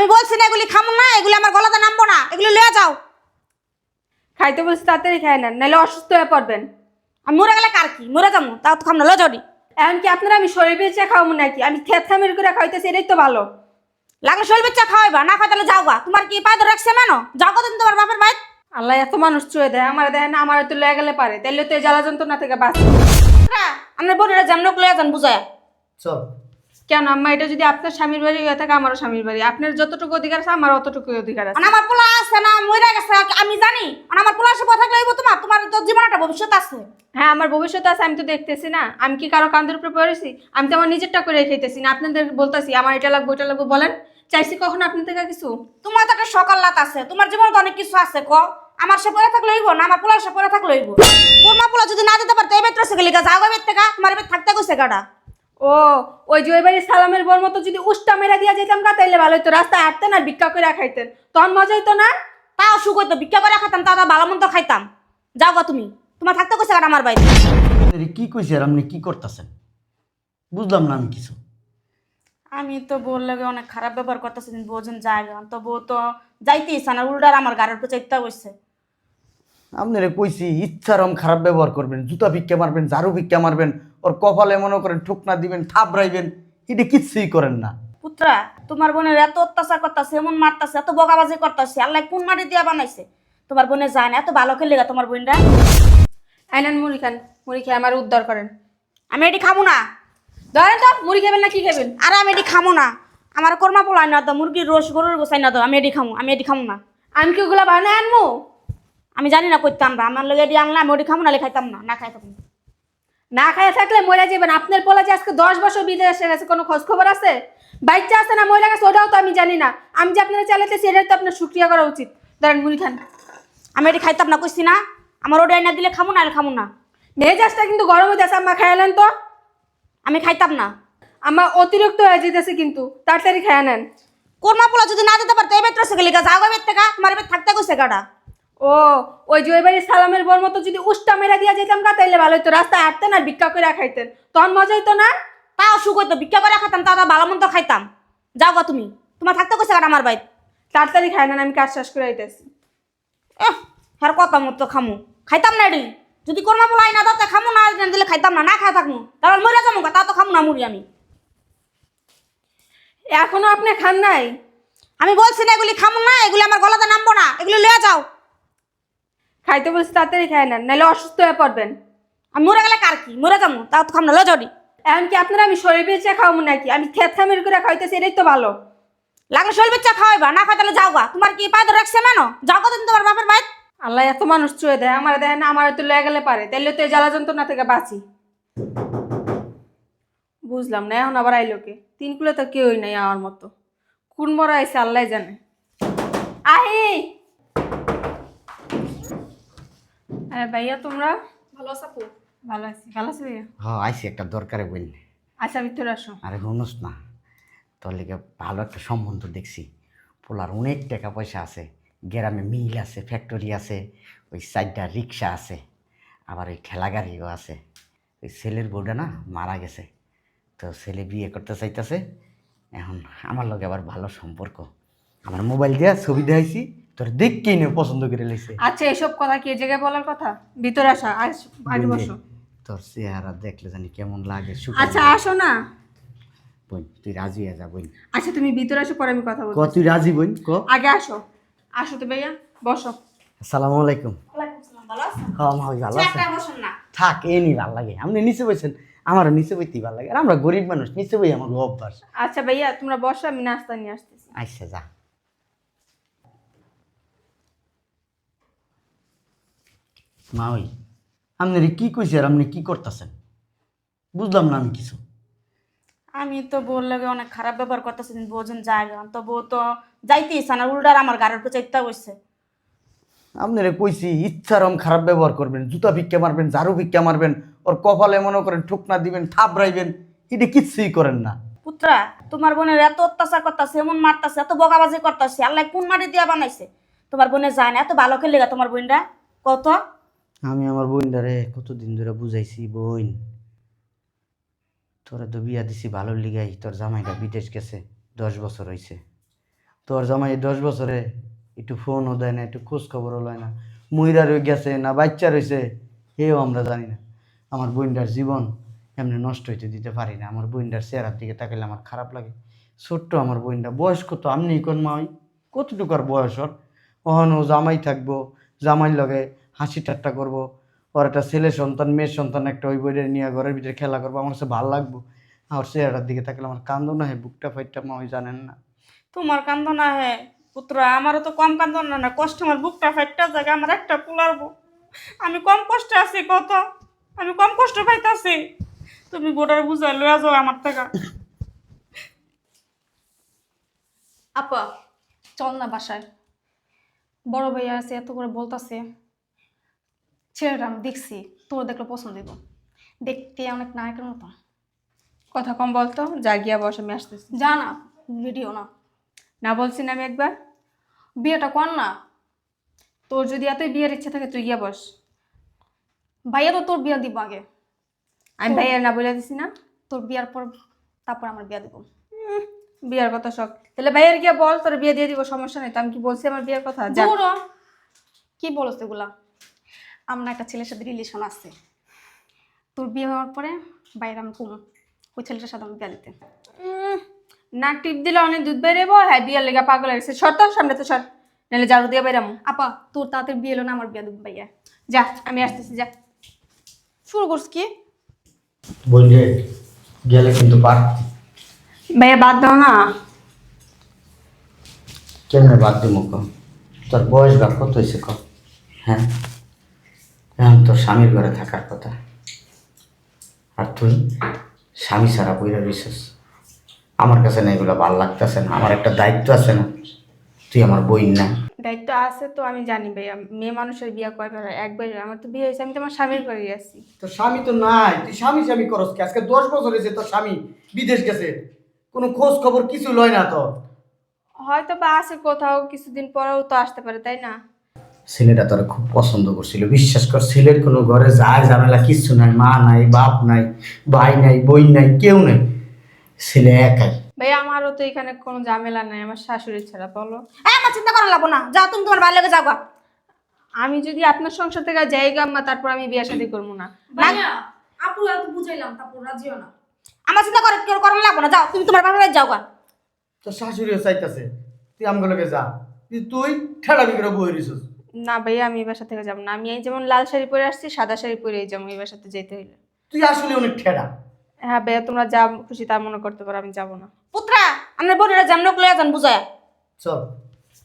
আমি বলছি না এগুলি খামো না এগুলি আমার গলাতে নামবো না এগুলি লয়ে যাও। খাইতে বলছি তাড়াতাড়ি খাই নেন নাহলে অসুস্থ হয়ে পড়বেন। আমি মরে গেলে কার কি? মরে যাব তাও তো খাম না লয়ে যাও দি। এমনকি আপনারা আমি শরীর বেঁচে খাওয়াবো নাকি? আমি খেত খামির করে খাইতেছি এটাই তো ভালো। লাগলে শৈল বাচ্চা খাওয়াইবা না খাই তাহলে যাও গা তোমার কি পায়ে ধরে রাখছে মেনো যাও কতদিন তোমার বাপের বাইর আল্লাহ এত মানুষ চুয়ে দেয় আমার দেয় না আমার তো লয়ে গেলে পারে। তাইলে তো এই জ্বালা যন্ত্রণা থেকে বাঁচি আমার বোনেরা যেমন লয়ে যান বুঝায়। চল। কেন? আম্মা এটা যদি আপনার স্বামীর বাড়ি হয়ে থাকে আমারও স্বামীর বাড়ি। আপনার যতটুকু অধিকার আছে আমার অতটুকু অধিকার আছে। আমার পোলা আছে না মরে গেছে আমি জানি। আমার পোলা সে কথা লাগবে তোমার তোমার তো জীবন একটা ভবিষ্যৎ আছে। হ্যাঁ আমার ভবিষ্যৎ আছে আমি তো দেখতেছি না। আমি কি কারও কান্দের উপরে পড়েছি আমি তো আমার নিজেরটা করে খাইতেছি না। আপনাদের বলতেছি আমার এটা লাগবে ওইটা লাগবে বলেন। চাইছি কখন আপনার থেকে কিছু? তোমার তো একটা সকাল রাত আছে তোমার জীবনে তো অনেক কিছু আছে ক? আমার সে পরে থাকলে হইব না? আমার পোলা সে পরে থাকলে হইব? কোন পোলা যদি না দিতে পারতো এই বেত্র গেলি গা যাও বেত থেকে তোমার বেত থাকতে গেছে গাড়া ও ওই যে ওই বাড়ির সালামের বর মতো যদি উষ্টা মেরা দিয়া যেতাম গা তাইলে ভালো হইতো। রাস্তায় হাঁটতেন আর ভিক্ষা করে খাইতেন। তখন মজা হইতো না? তাও সুখ হইতো। ভিক্ষা করে খাইতাম তাও তো ভালো মন্দ খাইতাম। যাও গা তুমি। তোমার থাকতে গেছে গাড়া আমার বাড়িতে। কি কইছে আর আপনি কি করতেছেন? বুঝলাম না আমি কিছু। আমি তো বললে অনেক খারাপ ব্যবহার করতেছি বোঝেন জায়গা তো বউ তো যাইতে ইচ্ছা না উল্টার আমার গাড়ির উপর চাইতে বসছে আপনারা কইছি ইচ্ছারম খারাপ ব্যবহার করবেন জুতা ভিক্ষা মারবেন ঝাড়ু ভিক্ষা মারবেন। ওর কপালে মনে করেন ঠুকনা দিবেন থাপড়াইবেন এটা কিচ্ছুই করেন না। পুত্রা তোমার বোনের এত অত্যাচার করতেছে এমন মারতাছে এত বকাবাজি করতেছে আল্লাহ কোন মাটি দিয়া বানাইছে? তোমার বোনে যায় না এত ভালো খেলে গা তোমার বোনরা আইনান মুড়ি খান মুড়ি খেয়ে আমার উদ্ধার করেন। আমি এটি খামো না। ধরেন তো মুড়ি খাবেন না কি খাবেন? আর আমি এটি খামো না। আমার কর্মা পোলাই না দাও মুরগির রোস গরুর গোসাই না দাও আমি এটি খামো আমি এটি খামো না। আমি কি ওগুলা বানায় আনব আমি জানি না করতে আমরা আমার লোক এটি আনলে আমি ওটি খামো না খাইতাম না না খাইতাম না না খাইয়া থাকলে মরে যাবেন আপনার পোলা যে আজকে দশ বছর বিদেশে গেছে, কোনো খোঁজ খবর আছে? বাচ্চা আছে না মরে গেছে, ওটাও তো আমি জানি না। আমি যে আপনারা চালাতেছি এটাই তো আপনার সুক্রিয়া করা উচিত। ধরেন মুড়ি খান। আমি এটা খাইতাম না কইছি না, আমার ওটি আইনা দিলে খামো না আর খামো না। মেজাজটা কিন্তু গরম হয়ে যাচ্ছে আম্মা খাইলেন তো। আমি খাইতাম না। আমার অতিরিক্ত হয়ে যেতেছে কিন্তু, তাড়াতাড়ি খাইয়া নেন। কর্মা পোলা যদি না দিতে পারতো, এই বেত্র গেলি গা, যাও বেত থেকে তোমার বেত থাকতে গেছে গাড়া ও, ওই যে ওই সালামের বর মতো যদি উষ্টা মেরা দিয়া যেতাম গা, তাইলে ভালো হতো রাস্তায় হাঁটতেন আর ভিক্ষা করে খাইতেন। তখন মজা হইতো না? তাও সুখ হইতো, ভিক্ষা করে খাইতাম তাও ভালো মন্দ খাইতাম। যাও গা তুমি, তোমার থাকতে গেছে গাড়া আমার বাড়িতে। তাড়াতাড়ি খাই না, আমি কাজ শেষ করে আইতেছি। এহ হ্যার কথা মতো খামু? খাইতাম না এডি? যদি কর্মা পোলা আইনা দাও খামু, না দিলে খাইতাম না না খাই থাকমু। তারপর মরে যাব তা তো খামু না মুড়ি আমি। এখনও আপনি খান নাই? আমি বলছি না এগুলি খামু না, এগুলি আমার গলাতে নামবো না, এগুলি লয়ে যাও। খাইতে বলছি তাড়াতাড়ি খাই না নাহলে অসুস্থ হয়ে পড়বেন। আমি মরে গেলে কার কি? মরে যাব তাও তো খাম না লয়ে যাও দি। এমনকি আপনারা আমি শরীর বেঁচে খাওয়াবো নাকি? আমি খেত খামির করে খাইতেছি এটাই তো ভালো। লাগলে শৈল বাচ্চা খাওয়াইবা? না খাই তাহলে যাও গা তোমার কি পায়ে ধরে রাখছে মেনো? যাও কতদিন তোমার বাপের বাইর আল্লাহ এত মানুষ চুয়ে দেয় আমার দেয় না আমার তো লয়ে গেলে পারে। তাইলে তো এই জ্বালা যন্ত্রণা থেকে বাঁচি। বুঝলাম না এখন আবার আইলোকে তিন কুলে তো কেউই নাই আমার মতো। কোন মরা আইসে আল্লাহ জানে। আহি! আরে ভাইয়া তোমরা? ভালো আছো আপু? ভালো আছি। ভালো আছি ভাইয়া? হ আইসি একটা দরকারে বইন আচ্ছা ভিতরে আসো। আরে শুনুস না। তোর লিগে ভালো একটা সম্বন্ধ দেখছি। পোলার অনেক টাকা পয়সা আছে। গ্রামে মিল আছে ফ্যাক্টরি আছে ওই সাইডটা রিক্সা আছে আবার ওই ঠেলা গাড়িও আছে। ওই ছেলের বউটা না মারা গেছে। তো ছেলে বিয়ে করতে চাইতেছে। এখন আমার লগে আবার ভালো সম্পর্ক। আমার মোবাইল দিয়া ছবি দেখাইছি। তোর দেখকেই নে পছন্দ করে লেগেছে? আচ্ছা এসব কথা কি এই জায়গায় বলার কথা? ভিতরে আসো আস আজ বসো। তোর চেহারা দেখলে জানি কেমন লাগে আচ্ছা আসো না। বোন তুই রাজি হয়ে যা বোন আচ্ছা তুমি ভিতরে আসো পরে আমি কথা ক বলব তুই রাজি বোন ক? আগে আসো। আসো তো ভাইয়া বসো। আসসালামু আলাইকুম। ভালো আছে হ্যাঁ মা ভালো আছে না। থাক এ নি ভালো লাগে। আপনি নিচে বসেন আমারও নিচে বইতেই ভালো লাগে। আর আমরা গরিব মানুষ নিচে বই আমার অভ্যাস। আচ্ছা ভাইয়া তোমরা বসো আমি নাস্তা নিয়ে আসতেছি। আচ্ছা যা। মা ওই আপনি কি কইছে আর আপনি কি করতেছেন? বুঝলাম না আমি কিছু। আমি তো বললে অনেক খারাপ ব্যবহার করতেছি বোঝেন জায়গা তো বউ তো যাইতে ইচ্ছা না উল্টার আমার গাড়ির উপর চাইতে বসছে। আপনারা কইছি ইচ্ছারম খারাপ ব্যবহার করবেন জুতা ভিক্ষা মারবেন ঝাড়ু ভিক্ষা মারবেন ওর কপালে মনে করেন ঠুকনা দিবেন থাপড়াইবেন এটা কিচ্ছুই করেন না। পুত্রা তোমার বোনের এত অত্যাচার করতেছে এমন মারতাছে এত বকাবাজি করতেছে আল্লাহ কোন মাটি দিয়া বানাইছে? তোমার বোনে যায় না এত ভালো খেলে গা তোমার বোনরা? কত আমি আমার বোনটারে কতদিন ধরে বুঝাইছি, বোন। তোরা তো বিয়া দিছি ভালো লিগাই, তোর জামাইটা বিদেশ গেছে, দশ বছর হয়েছে তোর জামাই দশ বছরে একটু ফোনও দেয় না, একটু খোঁজ খবরও লয় না। মহিলা রয়ে গেছে না বাচ্চা রয়েছে এও আমরা জানি না। আমার বোনটার জীবন এমনি নষ্ট হইতে দিতে পারি না। আমার বোনটার চেহারার দিকে তাকাইলে আমার খারাপ লাগে। ছোট্ট আমার বোনটা, বয়স কত? আমনি কোন মা ওই কতটুকু আর বয়স ওর? ও জামাই থাকব জামাই লগে হাসি ঠাট্টা করব ওর একটা ছেলে সন্তান মেয়ের সন্তান একটা ওই বইটা নিয়ে ঘরের ভিতরে খেলা করব আমার কাছে ভালো লাগবো। আমার চেহারার দিকে তাকালে আমার কান্দো না হয় বুকটা ফাইটটা মা ওই জানেন না। তোমার কান্দনা হে পুত্র আমারও তো কম কান্দনা না না কষ্ট আমার বুকটা ফাইটটা জায়গা আমার একটা পুলারবো আমি কম কষ্টে আছি কত? আমি কম কষ্ট পাইতাছি। তুমি বোর্ডার বুঝাই লইয়া যাও আমার থেকে। আপা চল না বাসায়। বড় ভাইয়া আছে এত করে বলতাছে। ছেলেটা আমি দেখছি তোর দেখলে পছন্দ দিব দেখতে অনেক নায়কের মতো। কথা কম বলতো যা গিয়া বস আমি আসতেছি। যা না ভিডিও না। না বলছি না আমি একবার। বিয়েটা কর না। তোর যদি এতই বিয়ের ইচ্ছা থাকে তুই গিয়া বস। ভাইয়া তো তোর বিয়া দিব আগে। আমি ভাইয়া না বলে দিছি না। তোর বিয়ার পর তারপর আমার বিয়া দিব। বিয়ার কথা শখ তাহলে ভাইয়ের গিয়া বল তোর বিয়ে দিয়ে দিব সমস্যা নেই। তো আমি কি বলছি আমার বিয়ের কথা? কি বলছ এগুলা? আমরা একটা ছেলের সাথে রিলেশন আছে। তোর বিয়ে হওয়ার পরে বাইরে আমি কম ওই ছেলেটার সাথে আমি বিয়া দিতে। উম, নাক টিপ দিলে অনেক দুধ বেরোবো হ্যাঁ বিয়ার লেগে পাগল লাগছে সর তো সামনে তো সর। নাহলে ঝাড়ু দিয়ে বেরামো আপা তোর তাতে বিয়ে এলো না আমার বিয়া দুধ ভাইয়া। যা আমি আসতেছি যা। শুরু করছ কি? বললে গেলে কিন্তু পারতি ভাইয়া বাদ দাও না। কেমনে বাদ দিব ক? তোর বয়স বা কত হয়েছে ক? হ্যাঁ? এখন তোর স্বামীর ঘরে থাকার কথা। আর তুই স্বামী ছাড়া বইরা রইছিস আমার কাছে না এগুলো ভালো লাগতেছে না আমার একটা দায়িত্ব আছে না তুই আমার বই না। দায়িত্ব আছে তো আমি জানি ভাইয়া মেয়ে মানুষের বিয়ে কয়বার হয় একবার আমার তো বিয়ে হয়েছে আমি তো আমার স্বামীর ঘরে আছি। তোর স্বামী তো নাই তুই স্বামী স্বামী করস কি? আজকে দশ বছর হয়েছে তোর স্বামী বিদেশ গেছে কোনো খোঁজ খবর কিছু লয় না তো হয়তো বা আছে কোথাও কিছুদিন পরেও তো আসতে পারে তাই না? ছেলেটা তোর খুব পছন্দ করছিল। বিশ্বাস কর ছেলের কোনো ঘরে যায় ঝামেলা কিচ্ছু নাই মা নাই বাপ নাই ভাই নাই বই নাই কেউ নাই। ছেলে একাই। ভাই আমারও তো এখানে কোনো ঝামেলা নাই আমার শাশুড়ি ছাড়া বলো। হ্যাঁ আমার চিন্তা করা লাগবো না। যাও তুমি তোমার বাইরে লেগে যাও আমি যদি আপনার সংসার থেকে যাই গাম্মা তারপর আমি বিয়ে শাদী করব না। আপু এত বুঝাইলাম তারপর রাজিও না। আমার চিন্তা করে কেউ করার লাগবো না। যাও তুমি তোমার বাইরে যাও গা। তোর শাশুড়িও চাইতেছে তুই আমগুলোকে যা। তুই ঠেলা করে বই রইছিস না ভাইয়া আমি এই বাসা থেকে যাব না। আমি এই যেমন লাল শাড়ি পরে আসছি সাদা শাড়ি পরে এই যাব এই বাসাতে যেতে হইলে। তুই আসলে অনেক ঠেলা হ্যাঁ ভাইয়া তোমরা যা খুশি তা মনে করতে পারো আমি যাব না। পুত্রা আমরা বোনেরা যেমন লইয়া যান বুঝায়। চল।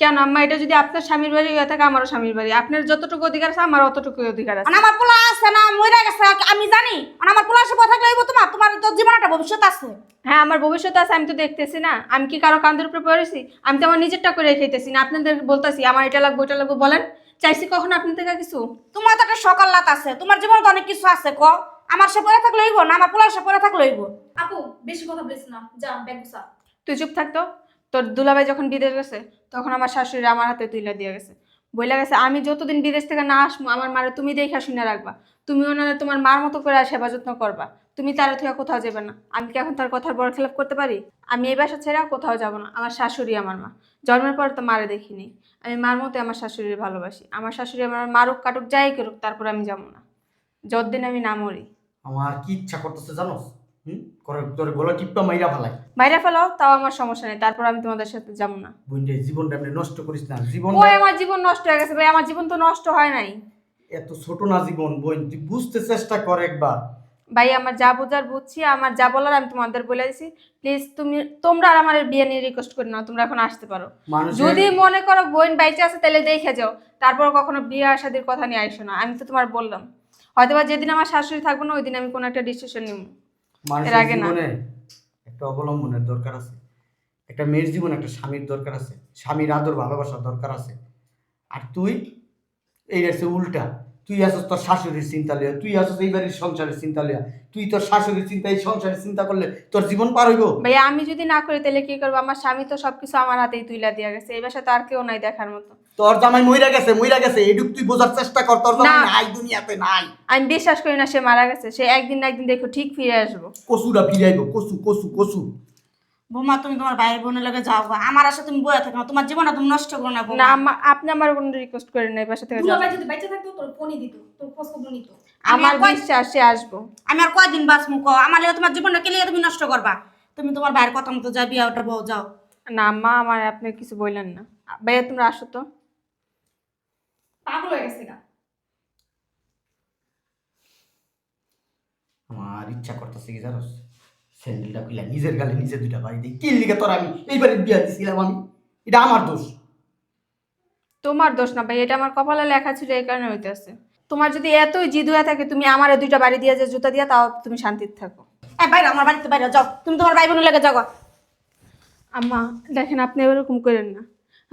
কেন? আম্মা এটা যদি আপনার স্বামীর বাড়ি হয়ে থাকে আমারও স্বামীর বাড়ি। আপনার যতটুকু অধিকার আছে আমার অতটুকু অধিকার আছে। আর আমার পোলা আছে না মরে গেছে আমি জানি। আর আমার পোলার সাথে থাকলে হইবো তোমার তোমার তো জীবন একটা ভবিষ্যৎ আছে। হ্যাঁ আমার ভবিষ্যৎ আছে আমি তো দেখতেছি না। আমি কি কারও কান্দের উপরে পড়েছি আমি তো আমার নিজেরটা করে খাইতেছি না। আপনাদের বলতেছি আমার এটা লাগবে ওইটা লাগবে বলেন। চাইছি কখন আপনার থেকে কিছু? তোমার তো একটা সকাল রাত আছে তোমার জীবনে তো অনেক কিছু আছে ক? আমার সে পরে থাকলে হইব না? আমার পোলার সে পরে থাকলে হইব? আপু বেশি কথা বলিস না। যা ব্যাগ গুছা। তুই চুপ থাকতো তোর দুলাভাই যখন বিদেশ গেছে তখন আমার শাশুড়ি আমার হাতে তুলে দিয়ে গেছে। বইলা গেছে, আমি যতদিন বিদেশ থেকে না আসব, আমার মারে তুমি দেখা শুনে রাখবা। তুমি ওনারা তোমার মার মতো করে সেবা যত্ন করবা। তুমি তার থেকে কোথাও যাবে না। আমি কি এখন তার কথার বড় খেলাপ করতে পারি? আমি এই বাসা ছেড়ে কোথাও যাব না। আমার শাশুড়ি আমার মা। জন্মের পর তো মারে দেখিনি। আমি মার মতো আমার শাশুড়ির ভালোবাসি। আমার শাশুড়ি আমার মারুক কাটুক যাই করুক, তারপর আমি যাব না। যতদিন আমি না মরি। আমার কি ইচ্ছা করতেছে জানোস? হুম? করে তোর গলা টিপটা মাইরা ফেলাই। বাইরে ফেলাও তাও আমার সমস্যা নেই। তারপর আমি তোমাদের সাথে যাব না। বইন্ডে জীবনটা এমনি নষ্ট করিস না। জীবন ওই আমার জীবন নষ্ট হয়ে গেছে ভাই আমার জীবন তো নষ্ট হয় নাই। এত ছোট না জীবন বোন। তুই বুঝতে চেষ্টা কর একবার। ভাই আমার যা বোঝার বুঝছি আমার যা বলার আমি তোমাদের বলে দিছি। প্লিজ তুমি তোমরা আর আমার বিয়ে নিয়ে রিকোয়েস্ট করে নাও তোমরা এখন আসতে পারো। যদি মনে করো বোন বাইচে আছে তাহলে দেখে যাও। তারপর কখনো বিয়ে শাদির কথা নিয়ে আইসো না। আমি তো তোমার বললাম। হয়তোবা যেদিন আমার শাশুড়ি থাকব না ওই দিন আমি কোনো একটা ডিসিশন নিব। এর আগে না। জীবনে একটা অবলম্বনের দরকার আছে। একটা মেয়ের জীবনে একটা স্বামীর দরকার আছে। স্বামীর আদর ভালোবাসার দরকার আছে। আর তুই এই আছে উল্টা। তুই আসস তোর শাশুড়ির চিন্তা লিয়া তুই আসস এই বাড়ির সংসারের চিন্তা লিয়া তুই তোর শাশুড়ির চিন্তা এই সংসারের চিন্তা করলে তোর জীবন পার হইব। ভাইয়া আমি যদি না করি তাহলে কি করব? আমার স্বামী তো সবকিছু আমার হাতেই তুইলা দিয়ে গেছে। এই বাসায় তো আর কেউ নাই দেখার মতো। তোর জামাই মইরা গেছে মইরা গেছে এটুক তুই বোঝার চেষ্টা কর তোর জামাই নাই দুনিয়াতে নাই। আমি বিশ্বাস করি না সে মারা গেছে সে একদিন না একদিন দেখো ঠিক ফিরে আসব। কসুরা ফিরাইব কসু কসু কসু বৌমা তুমি তোমার ভাই বোনের লগে যাও গা। আমার আশা তুমি বয়ে থাকো না। তোমার জীবনটা তুমি নষ্ট করো না না বৌমা। আপনি আমার কোনো রিকোয়েস্ট করেন না এই বাসা থেকে যাও। দুলাভাই যদি বেঁচে থাকতো তোর ফোনই দিত তোর খোঁজ খবর নিত। আমার বিশ্বাস সে আসব। আমি আর কয়দিন বাঁচমু কো আমার লেগে তোমার জীবনটা কেলিয়ে তুমি নষ্ট করবা? তুমি তোমার ভাইয়ের কথা মতো যা বিয়া ওটা বউ যাও। না আম্মা আমার আপনি কিছু বললেন না। ভাইয়া তোমরা আসো তো। পাগল হয়ে গেছে গা। আমার ইচ্ছা করতেছে কি জানোস? স্যান্ডেলটা খুলে নিজের গালে নিজে দুইটা বাড়ি দিই। কি লিগে তোর আমি এইবারে বিয়া দিছিলাম আমি। এটা আমার দোষ। তোমার দোষ না ভাই এটা আমার কপালে লেখা ছিল এই কারণে হইতেছে। তোমার যদি এতই জিদ হয়ে থাকে তুমি আমারে দুইটা বাড়ি দিয়ে যে জুতা দিয়া তাও তুমি শান্তিতে থাকো। এ বাইরে আমার বাড়িতে বাইরে যাও। তুমি তোমার ভাই বোনের লগে যাও আম্মা দেখেন আপনি এরকম করেন না।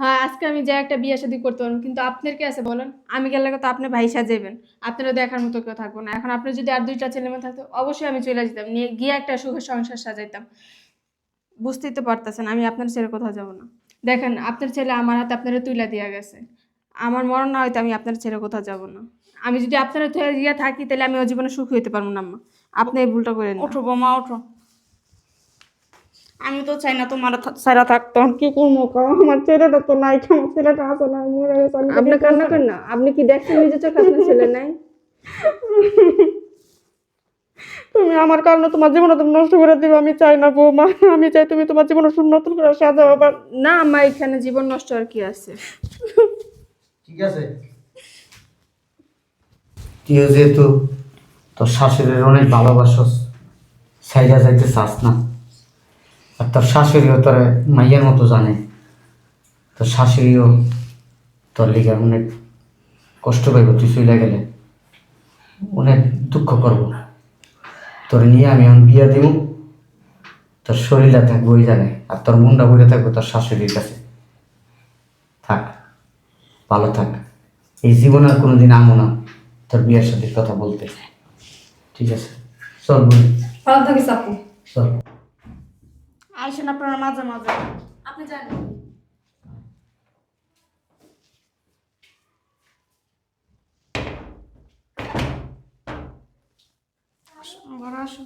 হ্যাঁ আজকে আমি যে একটা বিয়ে শাদী করতে পারব, কিন্তু আপনার কি আছে বলেন? আমি গেলে তো আপনি ভাই সাজাইবেন। আপনারা দেখার মতো কেউ থাকব না। এখন আপনি যদি আর দুইটা ছেলে মেয়ে থাকতো, অবশ্যই আমি চলে যেতাম। নিয়ে গিয়ে একটা সুখের সংসার সাজাইতাম। বুঝতেই তো পারতেছেন, আমি আপনার ছেলে কোথাও যাব না। দেখেন, আপনার ছেলে আমার হাতে আপনারা তুইলা দেওয়া গেছে। আমার মরণ না হয়তো আমি আপনার ছেলে কোথাও যাব না। আমি যদি আপনারা তুলে দিয়ে থাকি তাহলে আমি ও জীবনে সুখী হইতে পারব না, আম্মা। আপনি এই ভুলটা করেন। ওঠো, বৌমা, ওঠো। আমি তো চাই না তোমার সারা থাকতো। কি করব? আমার ছেলেটা তো নাই আমার ছেলেটা আছে না মরে গেছে আপনি কান্না করেন না আপনি কি দেখছেন নিজের চোখে আপনার ছেলে নাই? তুমি আমার কারণে তোমার জীবন তুমি নষ্ট করে দিবে আমি চাই না বৌমা আমি চাই তুমি তোমার জীবন নতুন করে সাজাও আবার না আমার এখানে জীবন নষ্ট আর কি আছে। ঠিক আছে। তুইও যেহেতু তোর শাশুড়ির অনেক ভালোবাসস সাইডা যাইতে চাস না। আর তোর শাশুড়িও তোর মাইয়ের মতো জানে। তোর শাশুড়িও তোর লিগে অনেক কষ্ট পাইব তুই চলে গেলে। অনেক দুঃখ করব তোর নিয়ে আমি এখন বিয়া দিব। তোর শরীরটা থাকব ওই জানে আর তোর মনটা ঘুরে থাকব তোর শাশুড়ির কাছে। থাক ভালো থাক। এই জীবনে আর কোনোদিন আমো না তোর বিয়ের সাথে কথা বলতে। ঠিক আছে? চল বলি। ভালো থাকিস আপু। চল। আইসেন আপনারা মাঝে মাঝে। আপনি জানেন আবার আসো